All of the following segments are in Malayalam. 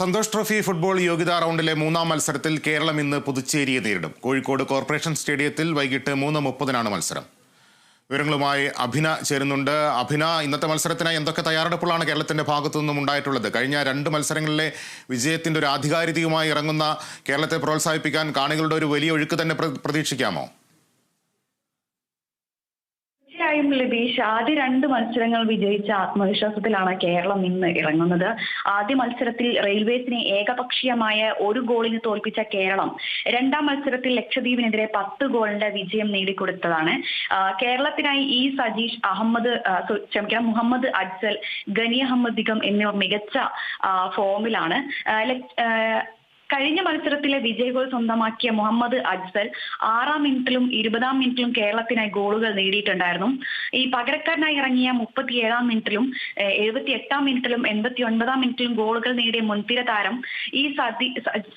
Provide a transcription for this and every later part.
സന്തോഷ് ട്രോഫി ഫുട്ബോൾ യോഗ്യതാ റൗണ്ടിലെ മൂന്നാം മത്സരത്തിൽ കേരളം ഇന്ന് പുതുച്ചേരിയെ നേരിടും. കോഴിക്കോട് കോർപ്പറേഷൻ സ്റ്റേഡിയത്തിൽ വൈകിട്ട് മൂന്ന് മുപ്പതിനാണ് മത്സരം. വിവരങ്ങളുമായി അഭിന ചേരുന്നുണ്ട്. അഭിന ഇന്നത്തെ മത്സരത്തിനായി എന്തൊക്കെ തയ്യാറെടുപ്പുകളാണ് കേരളത്തിന്റെ ഭാഗത്തു നിന്നും ഉണ്ടായിട്ടുള്ളത്? കഴിഞ്ഞ രണ്ട് മത്സരങ്ങളിലെ വിജയത്തിന്റെ ഒരു ആധികാരികമായി ഇറങ്ങുന്ന കേരളത്തെ പ്രോത്സാഹിപ്പിക്കാൻ കാണികളുടെ ഒരു വലിയ ഒഴുക്ക് തന്നെ പ്രതീക്ഷിക്കാമോ? തീർച്ചയായും ലബീഷ് ആദ്യ രണ്ട് മത്സരങ്ങൾ വിജയിച്ച ആത്മവിശ്വാസത്തിലാണ് കേരളം ഇന്ന് ഇറങ്ങുന്നത്. ആദ്യ മത്സരത്തിൽ റെയിൽവേസിനെ ഏകപക്ഷീയമായ ഒരു ഗോളിന് തോൽപ്പിച്ച കേരളം രണ്ടാം മത്സരത്തിൽ ലക്ഷദ്വീപിനെതിരെ പത്ത് ഗോളിന്റെ വിജയം നേടിക്കൊടുത്തതാണ്. കേരളത്തിനായി ഈ സജീഷ് അഹമ്മദ് ക്ഷമിക്കണം മുഹമ്മദ് അജ്സൽ ഗനി അഹമ്മദ് ദിഗം എന്നിവർ മികച്ച ഫോമിലാണ്. കഴിഞ്ഞ മത്സരത്തിലെ വിജയ ഗോൾ സ്വന്തമാക്കിയ മുഹമ്മദ് അജ്സൽ ആറാം മിനിറ്റിലും ഇരുപതാം മിനിറ്റിലും കേരളത്തിനായി ഗോളുകൾ നേടിയിട്ടുണ്ടായിരുന്നു. ഈ പകരക്കാരനായി ഇറങ്ങിയ മുപ്പത്തിയേഴാം മിനിറ്റിലും എഴുപത്തി എട്ടാം മിനിറ്റിലും എൺപത്തി ഒൻപതാം മിനിറ്റിലും ഗോളുകൾ നേടിയ മുൻതിര താരം ഈ സതി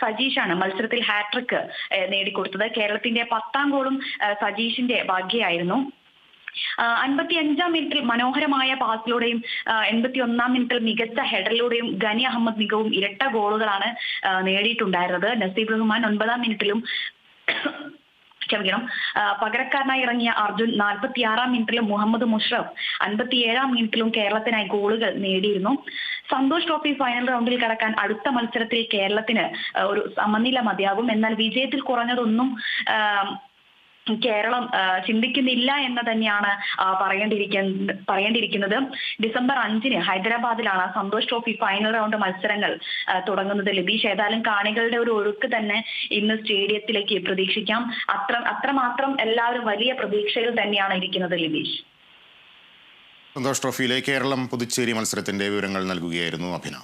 സജീഷാണ് മത്സരത്തിൽ ഹാട്രിക് നേടിക്കൊടുത്തത്. കേരളത്തിന്റെ പത്താം ഗോളും സജീഷിന്റെ ഭാഗ്യയായിരുന്നു. അൻപത്തി അഞ്ചാം മിനിറ്റിൽ മനോഹരമായ പാസിലൂടെയും എൺപത്തി ഒന്നാം മിനിറ്റിൽ മികച്ച ഹെഡറിലൂടെയും ഗനി അഹമ്മദ് മികവും ഇരട്ട ഗോളുകളാണ് നേടിയിട്ടുണ്ടായിരുന്നത്. നസീബ് റഹ്മാൻ ഒൻപതാം മിനിറ്റിലും ക്ഷമിക്കണം പകരക്കാരനായി ഇറങ്ങിയ അർജുൻ നാൽപ്പത്തിയാറാം മിനിറ്റിലും മുഹമ്മദ് മുഷ്റഫ് അൻപത്തിയേഴാം മിനിറ്റിലും കേരളത്തിനായി ഗോളുകൾ നേടിയിരുന്നു. സന്തോഷ് ട്രോഫി ഫൈനൽ റൗണ്ടിൽ കടക്കാൻ അടുത്ത മത്സരത്തിൽ കേരളത്തിന് ഒരു സമനില മതിയാകും. എന്നാൽ വിജയത്തിൽ കുറഞ്ഞതൊന്നും കേരളം ചിന്തിക്കുന്നില്ല എന്ന് തന്നെയാണ് പറയേണ്ടിരിക്ക പറയേണ്ടിയിരിക്കുന്ന പറയേണ്ടിയിരിക്കുന്നത് ഡിസംബർ അഞ്ചിന് ഹൈദരാബാദിലാണ് സന്തോഷ് ട്രോഫി ഫൈനൽ റൗണ്ട് മത്സരങ്ങൾ തുടങ്ങുന്നത്. ലബീഷ് ഏതായാലും കാണികളുടെ ഒരു ഒഴുക്ക് തന്നെ ഇന്ന് സ്റ്റേഡിയത്തിലേക്ക് പ്രതീക്ഷിക്കാം. അത്ര അത്രമാത്രം എല്ലാവരും വലിയ പ്രതീക്ഷയിൽ തന്നെയാണ് ഇരിക്കുന്നത് ലബീഷ്. സന്തോഷ് ട്രോഫിയിലെ കേരളം പുതുച്ചേരി മത്സരത്തിന്റെ വിവരങ്ങൾ നൽകുകയായിരുന്നു അഭിന.